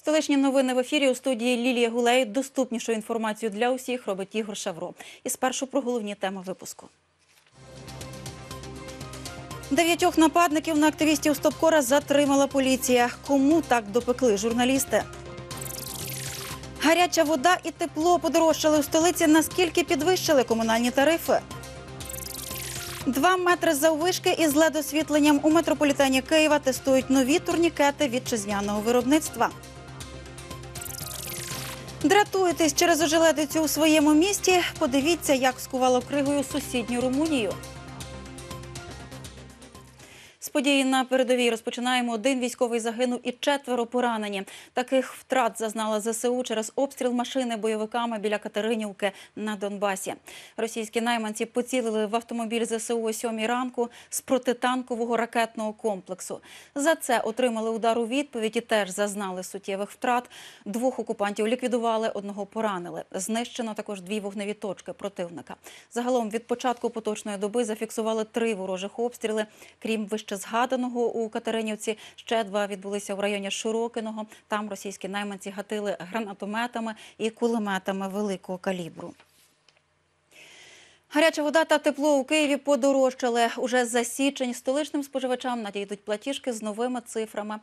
Столичні новини в ефірі у студії Лілія Гулей. Доступнішу інформацію для усіх робить Ігор Шавро. І спершу про головні теми випуску. Дев'ятьох нападників на активістів Стопкора затримала поліція. Кому так допекли журналісти? Гаряча вода і тепло подорожчали у столиці. Наскільки підвищили комунальні тарифи? Два метри заввишки із ледосвітленням у метрополітені Києва тестують нові турнікети вітчизняного виробництва. Дратуєтесь через ожеледицю у своєму місті? Подивіться, як скувало кригою сусідню Румунію. Події на передовій розпочинаємо. Один військовий загинув і четверо поранені. Таких втрат зазнала ЗСУ через обстріл машини бойовиками біля Катеринівки на Донбасі. Російські найманці поцілили в автомобіль ЗСУ о сьомій ранку з протитанкового ракетного комплексу. За це отримали удар у відповідь і теж зазнали суттєвих втрат. Двох окупантів ліквідували, одного поранили. Знищено також дві вогневі точки противника. Загалом від початку поточної доби зафіксували три ворожих обстріли. Крім вище згаданого у Катеринівці, ще два відбулися в районі Широкиного. Там російські найманці гатили гранатометами і кулеметами великого калібру. Гаряча вода та тепло у Києві подорожчали. Уже за січень столичним споживачам надійдуть платіжки з новими цифрами.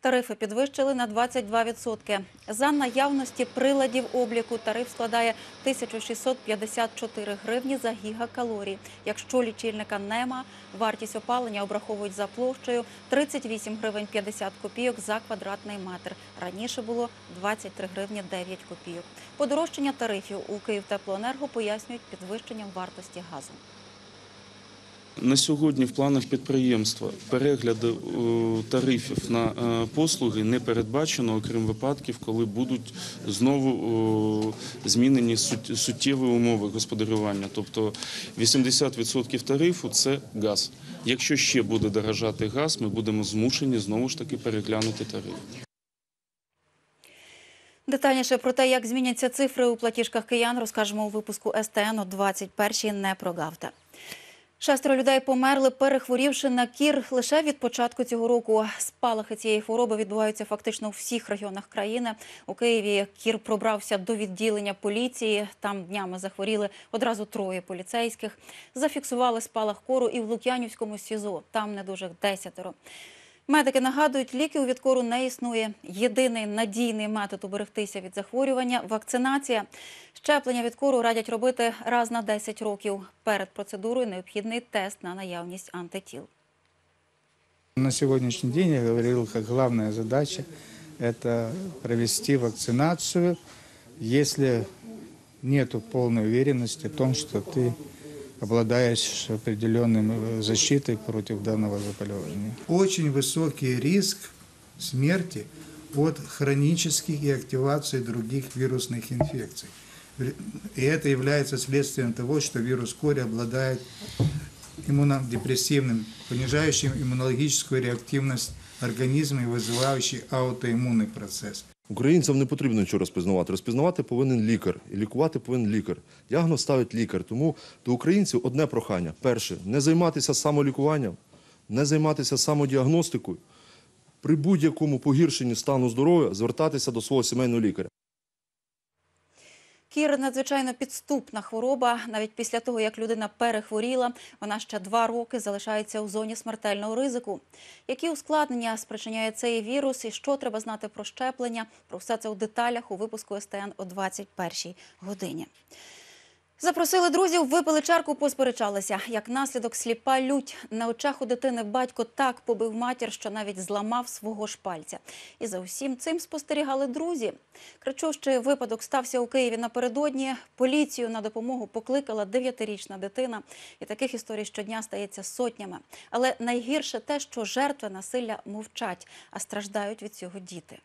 Тарифи підвищили на 22%. За наявності приладів обліку тариф складає 1654 гривні за гігакалорій. Якщо лічильника нема, вартість опалення обраховують за площею 38 гривень 50 копійок за квадратний метр. Раніше було 23 гривні 9 копійок. Подорожчання тарифів у Київтеплоенерго пояснюють підвищенням вартості газу. На сьогодні в планах підприємства перегляду е, тарифів на е, послуги не передбачено, окрім випадків, коли будуть знову змінені суттєві умови господарювання. Тобто 80% тарифу це газ. Якщо ще буде дорожати газ, ми будемо змушені знову ж таки переглянути тариф. Детальніше про те, як зміняться цифри у платіжках киян, розкажемо у випуску СТН о 21-й. Не прогавте. Шестеро людей померли, перехворівши на кір лише від початку цього року. Спалахи цієї хвороби відбуваються фактично у всіх районах країни. У Києві кір пробрався до відділення поліції. Там днями захворіли одразу троє поліцейських. Зафіксували спалах кору і в Лук'янівському СІЗО. Там недужих десятеро. Медики нагадують, ліків від кору не існує. Єдиний надійний метод уберегтися від захворювання вакцинація. Щеплення від кору радять робити раз на 10 років. Перед процедурою необхідний тест на наявність антитіл. На сегодняшний день я говорил, как главная задача – это провести вакцинацию, если нет полной уверенности в том, что ты обладаешь определенной э, защитой против данного заболевания. Очень высокий риск смерти от хронических и активации других вирусных инфекций. И это является следствием того, что вирус кори обладает иммунодепрессивным, понижающим иммунологическую реактивность организма и вызывающий аутоиммунный процесс. Українцям не потрібно нічого розпізнавати. Розпізнавати повинен лікар і лікувати повинен лікар. Діагноз ставить лікар. Тому до українців одне прохання: перше не займатися самолікуванням, не займатися самодіагностикою. При будь-якому погіршенні стану здоров'я звертатися до свого сімейного лікаря. Кір надзвичайно підступна хвороба. Навіть після того, як людина перехворіла, вона ще два роки залишається у зоні смертельного ризику. Які ускладнення спричиняє цей вірус і що треба знати про щеплення? Про все це у деталях у випуску СТН о 21 годині. Запросили друзів, випили чарку, посперечалися. Як наслідок сліпа лють. На очах у дитини батько так побив матір, що навіть зламав свого ж пальця. І за усім цим спостерігали друзі. Кричущий випадок стався у Києві напередодні. Поліцію на допомогу покликала дев'ятирічна дитина. І таких історій щодня стається сотнями. Але найгірше те, що жертви насилля мовчать, а страждають від цього діти.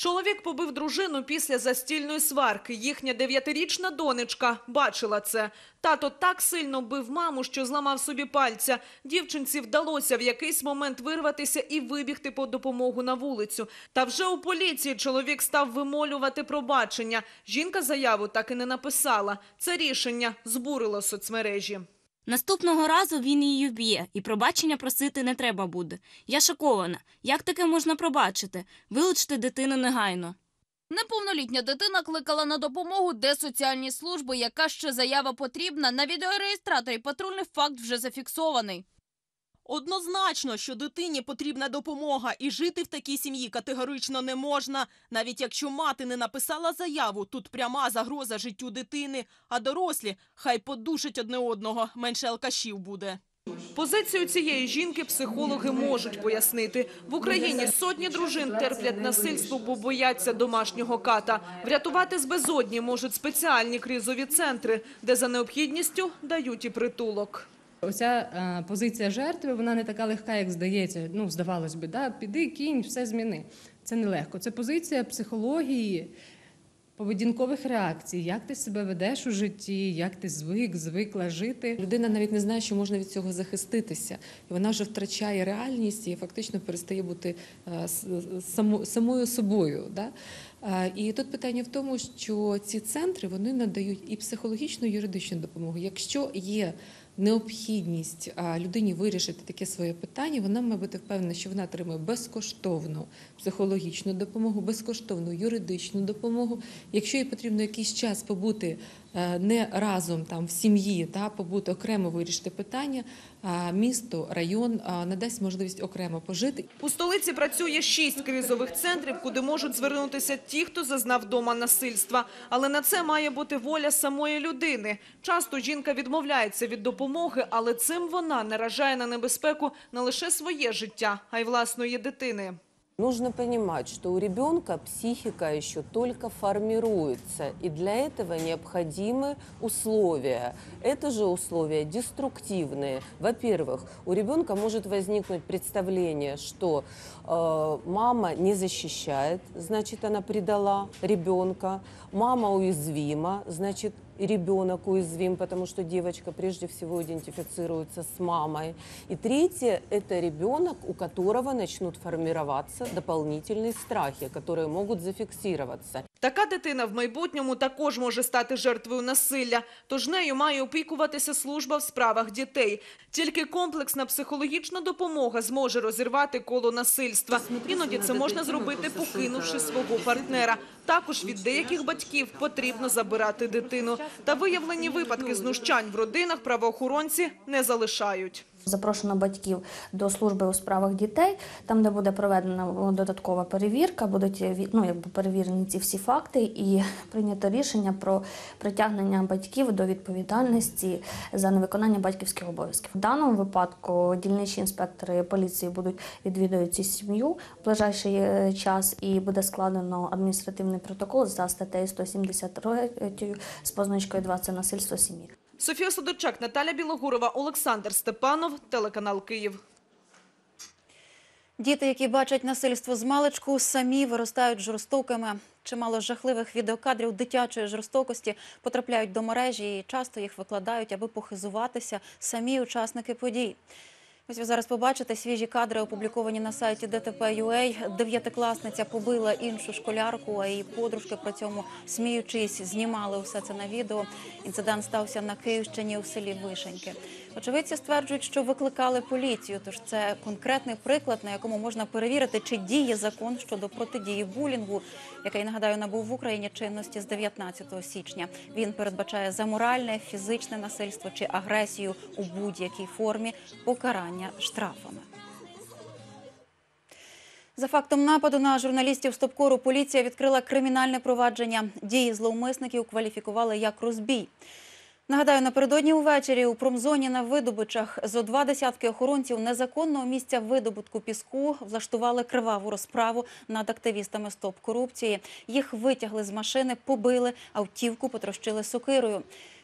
Чоловік побив дружину після застільної сварки. Їхня дев'ятирічна донечка бачила це. Тато так сильно бив маму, що зламав собі пальця. Дівчинці вдалося в якийсь момент вирватися і вибігти по допомогу на вулицю. Та вже у поліції чоловік став вимолювати пробачення. Жінка заяву так і не написала. Це рішення збурило соцмережі. Наступного разу він її вб'є, і пробачення просити не треба буде. Я шокована. Як таке можна пробачити? Вилучте дитину негайно. Неповнолітня дитина кликала на допомогу де соціальні служби, яка ще заява потрібна. На відеореєстраторі патрульний факт вже зафіксований. Однозначно, що дитині потрібна допомога, і жити в такій сім'ї категорично не можна. Навіть якщо мати не написала заяву, тут пряма загроза життю дитини, а дорослі хай подушать одне одного, менше алкашів буде. Позицію цієї жінки психологи можуть пояснити. В Україні сотні дружин терплять насильство, бо бояться домашнього ката. Врятувати з безодні можуть спеціальні кризові центри, де за необхідністю дають і притулок. Оця е, позиція жертви, вона не така легка, як здається. Ну, здавалось би, да? піди, кінь, все зміни. Це нелегко. Це позиція психології, поведінкових реакцій, як ти себе ведеш у житті, як ти звик, звикла жити. Людина навіть не знає, що можна від цього захиститися, і вона вже втрачає реальність і фактично перестає бути е, само- самою собою. Да? Е, І тут питання в тому, що ці центри вони надають і психологічну, і юридичну допомогу. Якщо є необхідність людині вирішити таке своє питання, вона має бути впевнена, що вона отримує безкоштовну психологічну допомогу, безкоштовну юридичну допомогу. Якщо їй потрібно якийсь час побути е, не разом там в сім'ї, та побути окремо вирішити питання, місто, район надасть можливість окремо пожити. У столиці працює шість кризових центрів, куди можуть звернутися ті, хто зазнав дома насильства. Але на це має бути воля самої людини. Часто жінка відмовляється від допомоги, але цим вона наражає на небезпеку не лише своє життя, а й власної дитини. Нужно понимать, что у ребенка психика еще только формируется, и для этого необходимы условия. Это же условия деструктивные. Во-первых, у ребенка может возникнуть представление, что э, мама не защищает, значит, она предала ребенка, мама уязвима, значит, и ребенок уязвим, потому что девочка прежде всего идентифицируется с мамой. И третье – это ребенок, у которого начнут формироваться дополнительные страхи, которые могут зафиксироваться. Така дитина в майбутньому також може стати жертвою насилля, тож нею має опікуватися служба в справах дітей. Тільки комплексна психологічна допомога зможе розірвати коло насильства. Іноді це можна зробити, покинувши свого партнера. Також від деяких батьків потрібно забирати дитину. Та виявлені випадки знущань в родинах правоохоронці не залишають. Запрошено батьків до служби у справах дітей, там, де буде проведена додаткова перевірка, будуть ві- ну, якби перевірені ці всі факти і прийнято рішення про притягнення батьків до відповідальності за невиконання батьківських обов'язків. В даному випадку дільничі інспектори поліції будуть відвідувати сім'ю в ближайший е, час і буде складено адміністративний протокол за статтею 173 з позначкою 2 це насильство сім'ї. Софія Садочак, Наталя Білогурова, Олександр Степанов, телеканал Київ. Діти, які бачать насильство з маличку, самі виростають жорстокими. Чимало жахливих відеокадрів дитячої жорстокості потрапляють до мережі і часто їх викладають, аби похизуватися самі учасники подій. Ось ви зараз побачите свіжі кадри, опубліковані на сайті DTP.ua. Дев'ятикласниця побила іншу школярку, а її подружки при цьому сміючись знімали усе це на відео. Інцидент стався на Київщині у селі Вишеньки. Очевидці стверджують, що викликали поліцію. Тож це конкретний приклад, на якому можна перевірити, чи діє закон щодо протидії булінгу, який нагадаю набув в Україні чинності з 19 січня. Він передбачає за моральне, фізичне насильство чи агресію у будь-якій формі покарання штрафами. За фактом нападу на журналістів Стопкору поліція відкрила кримінальне провадження. Дії зловмисників кваліфікували як розбій. Нагадаю, напередодні увечері у промзоні на видобичах зо два десятки охоронців незаконного місця видобутку піску влаштували криваву розправу над активістами Стоп корупції. Їх витягли з машини, побили, автівку потрощили сокирою.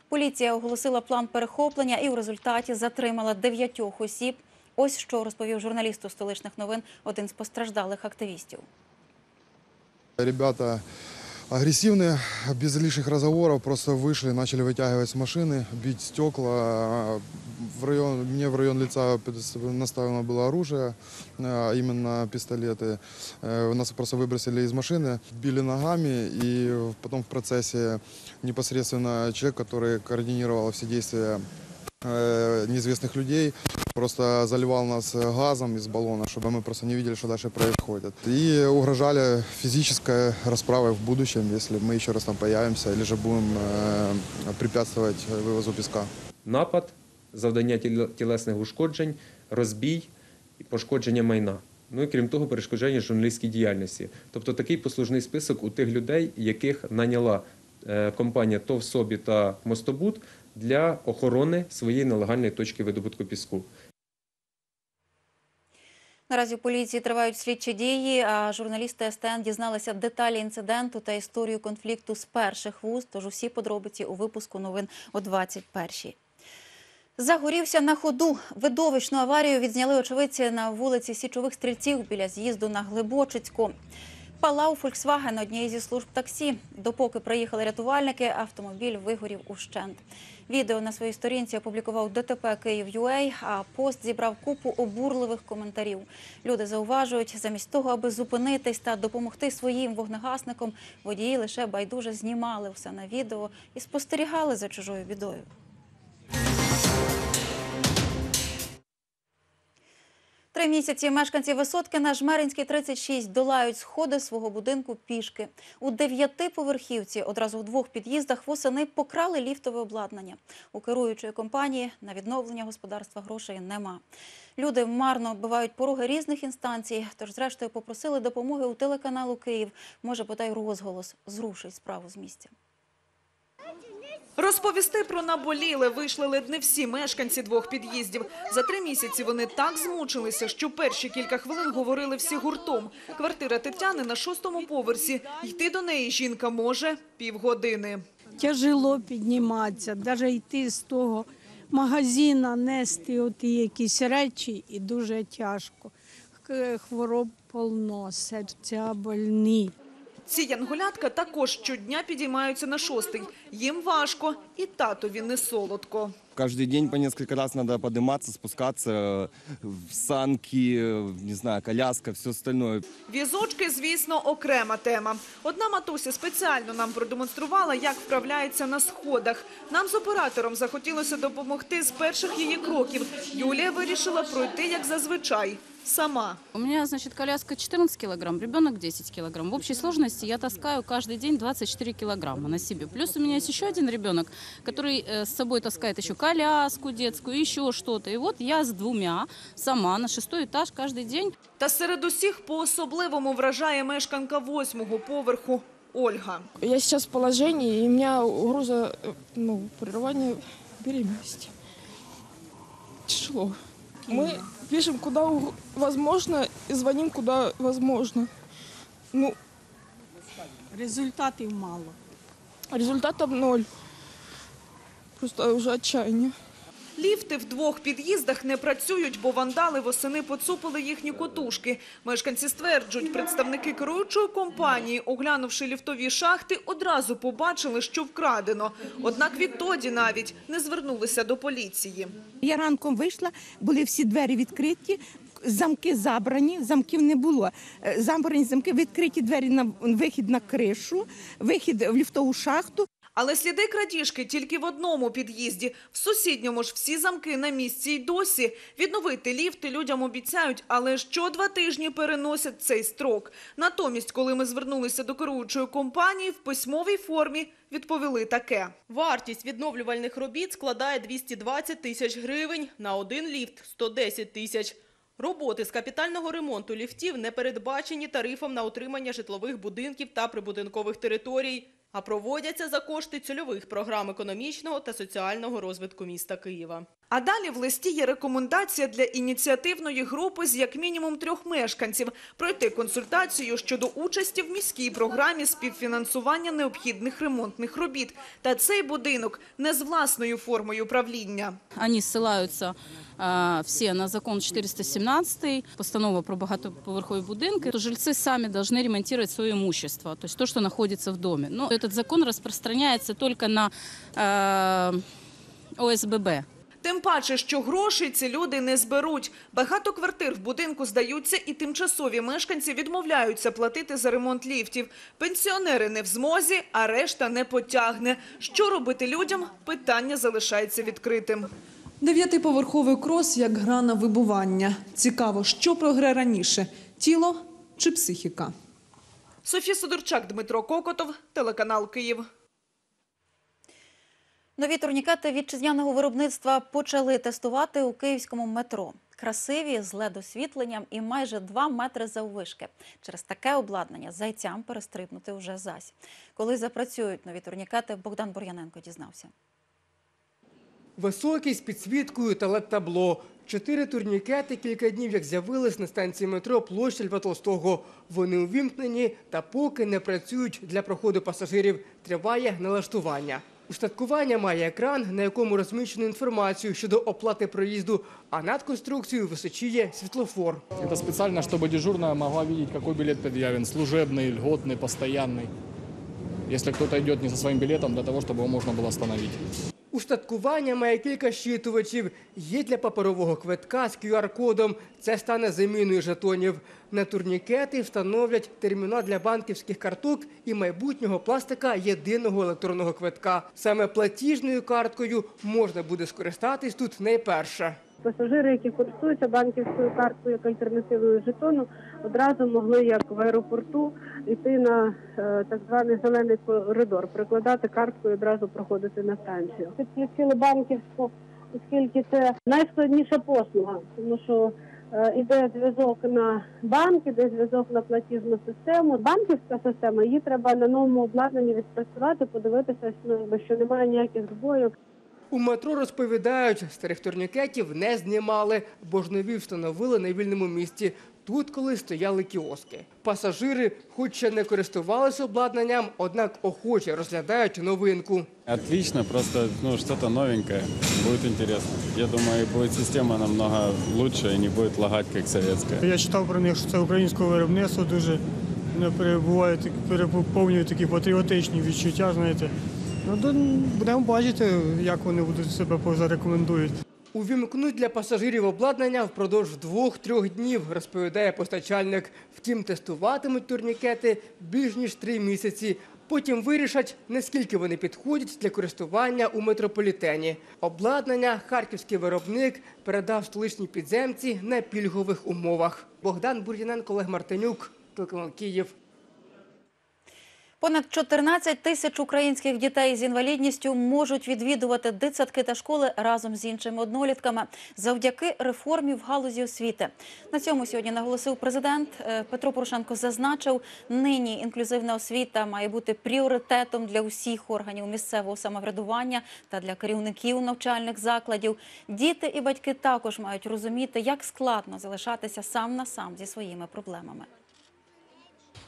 Поліція оголосила план перехоплення і у результаті затримала дев'ятьох осіб. Ось що розповів журналісту столичних новин один з постраждалих активістів. Ребята агрессивные, без лишних разговоров, просто вышли, начали вытягивать с машины, бить стекла. В район, мне в район лица наставлено было оружие, а именно пистолеты. Э, Нас просто выбросили из машины, били ногами, и потом в процессе непосредственно человек, который координировал все действия э, неизвестных людей, просто заливал нас э, газом из баллона, чтобы мы просто не видели, что дальше происходит. И угрожали физической расправой в будущем, если мы еще раз там появимся, или же будем э, препятствовать вывозу песка. напад, завдання тіле- тілесних ушкоджень, розбій і пошкодження майна. Ну і крім того, перешкоджання журналістській діяльності. Тобто такий послужний список у тих людей, яких наняла е, компанія ТОВ «Собі» та Мостобуд для охорони своєї нелегальної точки видобутку піску. Наразі у поліції тривають слідчі дії, а журналісти СТН дізналися деталі інциденту та історію конфлікту з перших вуст. Тож усі подробиці у випуску новин о 21-й. Загорівся на ходу. Видовищну аварію відзняли очевидці на вулиці Січових стрільців біля з'їзду на Глибочицьку. Палав Фольксваген однієї зі служб таксі. Допоки приїхали рятувальники, автомобіль вигорів ущент. Відео на своїй сторінці опублікував ДТП Київ.UA, а пост зібрав купу обурливих коментарів. Люди зауважують, замість того, аби зупинитись та допомогти своїм вогнегасникам, водії лише байдуже знімали все на відео і спостерігали за чужою бідою. Три місяці мешканці Висоткина Жмеринський 36 долають сходи свого будинку пішки. У дев'ятиповерхівці одразу в двох під'їздах восени покрали ліфтове обладнання. У керуючої компанії на відновлення господарства грошей нема. Люди марно оббивають пороги різних інстанцій, тож зрештою попросили допомоги у телеканалу Київ. Може, потай розголос зрушить справу з місця. Розповісти про наболіле вийшли ледь не всі мешканці двох під'їздів. За три місяці вони так змучилися, що перші кілька хвилин говорили всі гуртом. Квартира Тетяни на шостому поверсі. Йти до неї жінка може півгодини. Тяжело підніматися, навіть йти з того магазина, нести оті якісь речі, і дуже тяжко. Хвороб полно, серця больні. Ці янголятка також щодня підіймаються на шостий. Їм важко, і татові не солодко. Каждый день по несколько раз надо подниматься, спускаться, э, в санки, э, не знаю, коляска, все остальное. Візочки, звісно, окрема тема. Одна матуся спеціально нам продемонструвала, як вправляється на сходах. Нам з оператором захотілося допомогти з перших її кроків. Юлія вирішила пройти, як зазвичай, сама. У меня, значит, коляска 14 килограмм, ребенок 10 килограмм. В общей сложности я таскаю каждый день 24 килограмма на себе. Плюс у меня есть еще один ребенок, который э, с собой таскает еще коляску детскую, еще что-то. И вот я с двумя сама на шестой этаж каждый день. Та серед усіх по-особливому вражає мешканка восьмого поверху Ольга. Я сейчас в положении, и у меня угроза э, ну, прерывания беременности. Тяжело. Мы пишем куда уг- возможно и звоним куда возможно. Ну, Результатів мало. результатов ноль. Просто уже отчаяние. Ліфти в двох під'їздах не працюють, бо вандали восени поцупили їхні котушки. Мешканці стверджують, представники керуючої компанії, оглянувши ліфтові шахти, одразу побачили, що вкрадено. Однак відтоді навіть не звернулися до поліції. Я ранком вийшла, були всі двері відкриті, замки забрані, замків не було. Е, Забрані замки, відкриті двері на вихід на кришу, вихід в ліфтову шахту. Але сліди крадіжки тільки в одному під'їзді. В сусідньому ж всі замки на місці й досі. Відновити ліфти людям обіцяють, але що два тижні переносять цей строк. Натомість, коли ми звернулися до керуючої компанії, в письмовій формі відповіли таке. Вартість відновлювальних робіт складає 220 тисяч гривень, на один ліфт – 110 тисяч. Роботи з капітального ремонту ліфтів не передбачені тарифом на утримання житлових будинків та прибудинкових територій, а проводяться за кошти цільових програм економічного та соціального розвитку міста Києва. А далі в листі є рекомендація для ініціативної групи з як мінімум трьох мешканців пройти консультацію щодо участі в міській програмі співфінансування необхідних ремонтних робіт. Та цей будинок не з власною формою правління. Они ссылаются э, все на закон 417, постанова про багатоповерхові будинки. То жильцы сами должны ремонтировать свое имущество, то есть то, что находится в доме. Но этот закон распространяется только на э, ОСББ. Тим паче, що грошей ці люди не зберуть. Багато квартир в будинку здаються і тимчасові мешканці відмовляються платити за ремонт ліфтів. Пенсіонери не в змозі, а решта не потягне. Що робити людям? Питання залишається відкритим. Дев'ятиповерховий крос як гра на вибування. Цікаво, що прогре раніше – тіло чи психіка? Софія Сидорчак, Дмитро Кокотов, телеканал Київ. Нові турнікети вітчизняного виробництва почали тестувати у київському метро. Красиві з LED-освітленням і майже 2 метри заввишки. Через таке обладнання зайцям перестрибнути вже зась. Коли запрацюють нові турнікети, Богдан Бур'яненко дізнався. Високий з підсвіткою та LED-табло. Чотири турнікети кілька днів як з'явились на станції метро площі Льва Толстого. Вони увімкнені та поки не працюють для проходу пасажирів. Триває налаштування. Устаткування має екран, на якому розміщено інформацію щодо оплати проїзду, а над конструкцією височіє світлофор. Это специально, чтобы дежурная могла видеть, какой билет предъявлен, служебный, льготный, постоянный. Если кто-то идет не со своим билетом, для того, чтобы его можно было остановить. Устаткування має кілька щитувачів. Є для паперового квитка з QR-кодом. Це стане заміною жетонів. На турнікети встановлять термінал для банківських карток і майбутнього пластика єдиного електронного квитка. Саме платіжною карткою можна буде скористатись тут найперше. Пасажири, які користуються банківською карткою як альтернативою жетону, одразу могли, як в аеропорту, йти на е, так званий зелений коридор, прикладати картку і одразу проходити на станцію. Підключили банківську, оскільки це найскладніша послуга, тому що е, іде зв'язок на банк, іде зв'язок на платіжну систему. Банківська система, її треба на новому обладнанні відпрацювати, подивитися, що немає ніяких збоїв. У метро розповідають, старих турнікетів не знімали, бо ж нові встановили на вільному місці. Тут колись стояли кіоски. Пасажири, хоч ще не користувалися обладнанням, однак охоче розглядають новинку. Отлично, просто ну, что-то новенькое. Будет интересно. Я думаю, и будет система намного лучше и не будет лагать, как советская. Я читав про них, що це українського виробництва дуже не перебувають, переповнюють такі патріотичні відчуття, знаєте. Ну, то будемо бачити, як вони будуть себе зарекомендують. Увімкнуть для пасажирів обладнання впродовж двох-трьох днів, розповідає постачальник. Втім, тестуватимуть турнікети більш ніж три місяці. Потім вирішать, наскільки вони підходять для користування у метрополітені. Обладнання харківський виробник передав столичній підземці на пільгових умовах. Богдан Бур'яненко, Олег Мартинюк, телеканал Київ. Понад 14 тисяч українських дітей з інвалідністю можуть відвідувати дитсадки та школи разом з іншими однолітками завдяки реформі в галузі освіти. На цьому сьогодні наголосив президент. Е, Петро Порошенко зазначив, нині інклюзивна освіта має бути пріоритетом для усіх органів місцевого самоврядування та для керівників навчальних закладів. Діти і батьки також мають розуміти, як складно залишатися сам на сам зі своїми проблемами.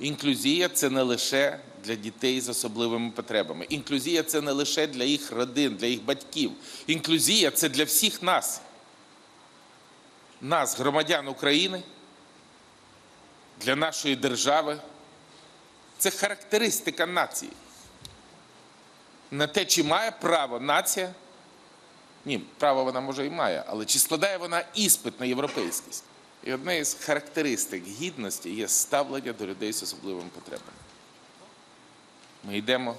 Інклюзія це не лише для дітей з особливими потребами. Інклюзія це не лише для їх родин, для їх батьків. Інклюзія це для всіх нас. Нас, громадян України, для нашої держави. Це характеристика нації. На те, чи має право нація. Ні, право вона може і має, але чи складає вона іспит на європейськість? І одна із характеристик гідності є ставлення до людей з особливими потребами. Ми йдемо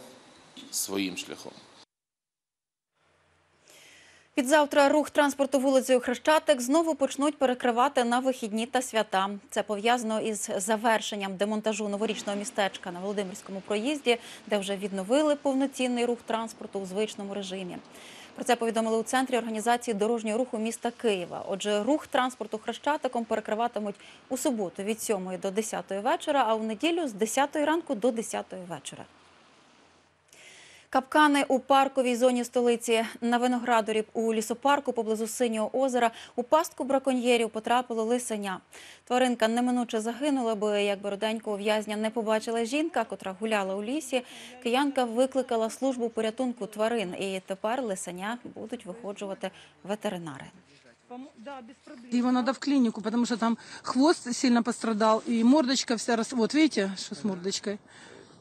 своїм шляхом. Відзавтра рух транспорту вулицею Хрещатик знову почнуть перекривати на вихідні та свята. Це пов'язано із завершенням демонтажу новорічного містечка на Володимирському проїзді, де вже відновили повноцінний рух транспорту у звичному режимі. Про це повідомили у центрі організації дорожнього руху міста Києва. Отже, рух транспорту Хрещатиком перекриватимуть у суботу від 7 до 10 вечора, а у неділю з 10 ранку до 10 вечора. Капкани у парковій зоні столиці на виноградарі у лісопарку поблизу синього озера у пастку браконьєрів потрапило лисеня. Тваринка неминуче загинула, бо якби руденького в'язня не побачила жінка, котра гуляла у лісі. Киянка викликала службу порятунку тварин, і тепер лисеня будуть виходжувати ветеринари. Его надо в клинику, потому что там хвост сильно пострадал, и мордочка вся рас... Вот видите, что с мордочкой?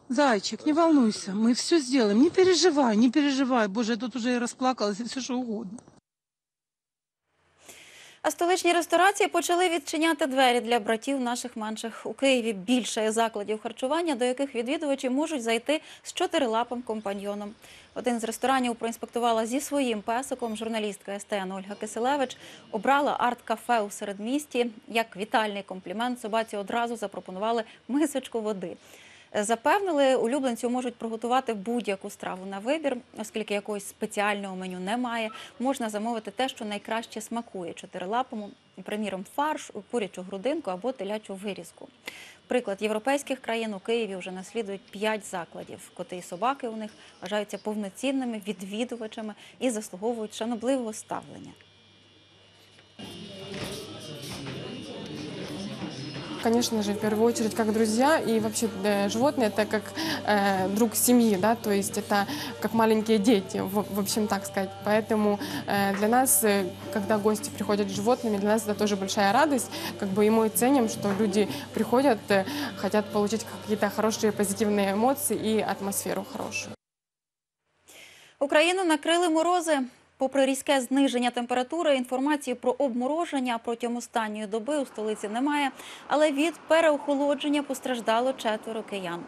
Зайчик, не волнуйся, мы все сделаем. Не переживай, не переживай. Боже, я тут уже и расплакалась, и все что угодно. А столичні ресторації почали відчиняти двері для братів наших менших. У Києві більше закладів харчування, до яких відвідувачі можуть зайти з чотирилапим компаньйоном. Один з ресторанів проінспектувала зі своїм песиком журналістка СТН Ольга Киселевич. Обрала арт-кафе у середмісті. Як вітальний комплімент собаці одразу запропонували мисочку води. Запевнили, улюбленцю можуть приготувати будь-яку страву на вибір, оскільки якогось спеціального меню немає. Можна замовити те, що найкраще смакує чотирилапому, приміром, фарш, курячу грудинку або телячу вирізку. Приклад європейських країн у Києві вже наслідують п'ять закладів. Коти і собаки у них вважаються повноцінними відвідувачами і заслуговують шанобливого ставлення. Конечно же, в первую очередь, как друзья, и вообще э, животные это как э, друг семьи, да, то есть это как маленькие дети, в, в общем, так сказать. Поэтому э, для нас, э, когда гости приходят с животными, для нас это тоже большая радость, как бы и мы ценим, что люди приходят, э, хотят получить какие-то хорошие позитивные эмоции и атмосферу хорошую. Україну накрили морози. Попри різке зниження температури, інформації про обмороження протягом останньої доби у столиці немає, але від переохолодження постраждало четверо киян.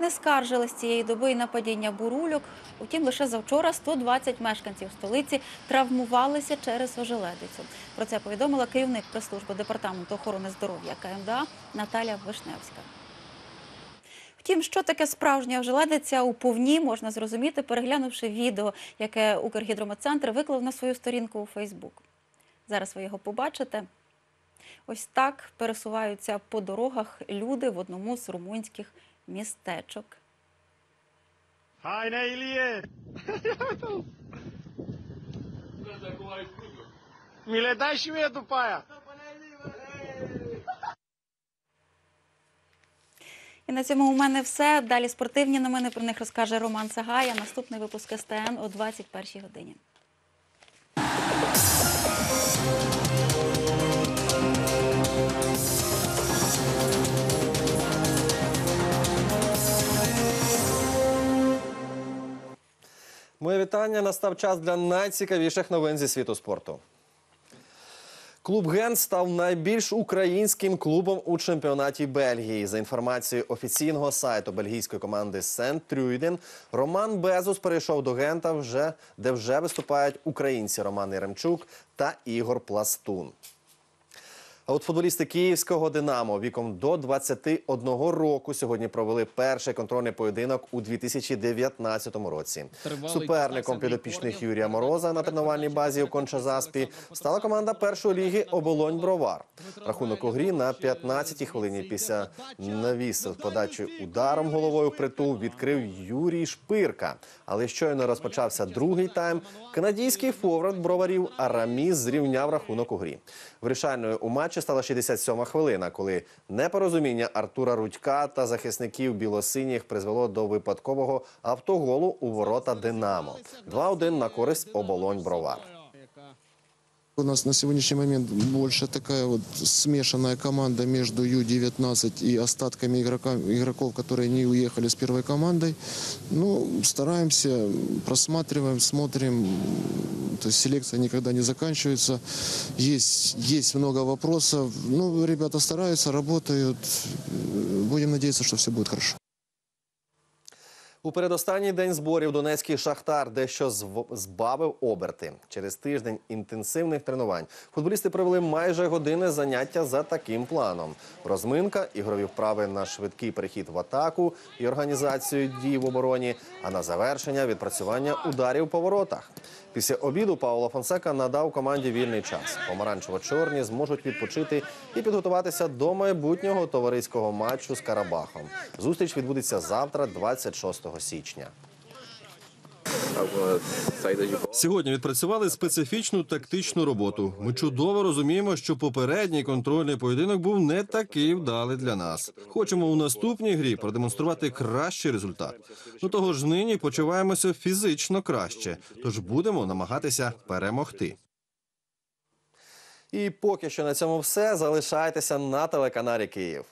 Не скаржились цієї доби й на падіння бурульок. Утім, лише завчора 120 мешканців столиці травмувалися через ожеледицю. Про це повідомила керівник прес-служби департаменту охорони здоров'я КМДА Наталя Вишневська. Втім, що таке справжня ожеледиця у повні можна зрозуміти, переглянувши відео, яке Укргідрометцентр виклав на свою сторінку у Фейсбук. Зараз ви його побачите. Ось так пересуваються по дорогах люди в одному з румунських містечок. Hai Neilie! Mi le dai І на цьому у мене все. Далі спортивні новини. Про них розкаже Роман Сагая. Наступний випуск СТН о 21 годині. Моє вітання. Настав час для найцікавіших новин зі світу спорту. Клуб Ген став найбільш українським клубом у чемпіонаті Бельгії. За інформацією офіційного сайту бельгійської команди Сент Трюйден, Роман Безус перейшов до Гента, вже, де вже виступають українці Роман Яремчук та Ігор Пластун. А от футболісти київського Динамо віком до 21 року сьогодні провели перший контрольний поєдинок у 2019 році. Суперником підопічних Юрія Мороза на тренувальній базі у Кончазаспі стала команда першої ліги Оболонь Бровар. Рахунок у грі на 15-й хвилині після навісу подачі ударом головою притул відкрив Юрій Шпирка. Але щойно розпочався другий тайм. Канадійський форвард броварів Араміс зрівняв рахунок у грі. Вирішальною у матчі стала 67-ма хвилина, коли непорозуміння Артура Рудька та захисників білосиніх призвело до випадкового автоголу у ворота Динамо. 2-1 на користь оболонь Бровар. У нас на сегодняшний момент больше такая вот смешанная команда между Ю-19 и остатками игрока, игроков, которые не уехали с первой командой. Ну, стараемся, просматриваем, смотрим. То есть селекция никогда не заканчивается. Есть, есть много вопросов. Ну, ребята стараются, работают. Будем надеяться, что все будет хорошо. У передостанній день зборів Донецький шахтар дещо збавив оберти. Через тиждень інтенсивних тренувань футболісти провели майже години заняття за таким планом: розминка, ігрові вправи на швидкий перехід в атаку і організацію дій в обороні. А на завершення відпрацювання ударів по воротах. Після обіду Пауло Фонсека надав команді вільний час. Помаранчево-чорні зможуть відпочити і підготуватися до майбутнього товариського матчу з Карабахом. Зустріч відбудеться завтра, 26 січня. Сьогодні відпрацювали специфічну тактичну роботу. Ми чудово розуміємо, що попередній контрольний поєдинок був не такий вдалий для нас. Хочемо у наступній грі продемонструвати кращий результат. До того ж, нині почуваємося фізично краще, тож будемо намагатися перемогти. І поки що на цьому все. Залишайтеся на телеканалі Київ.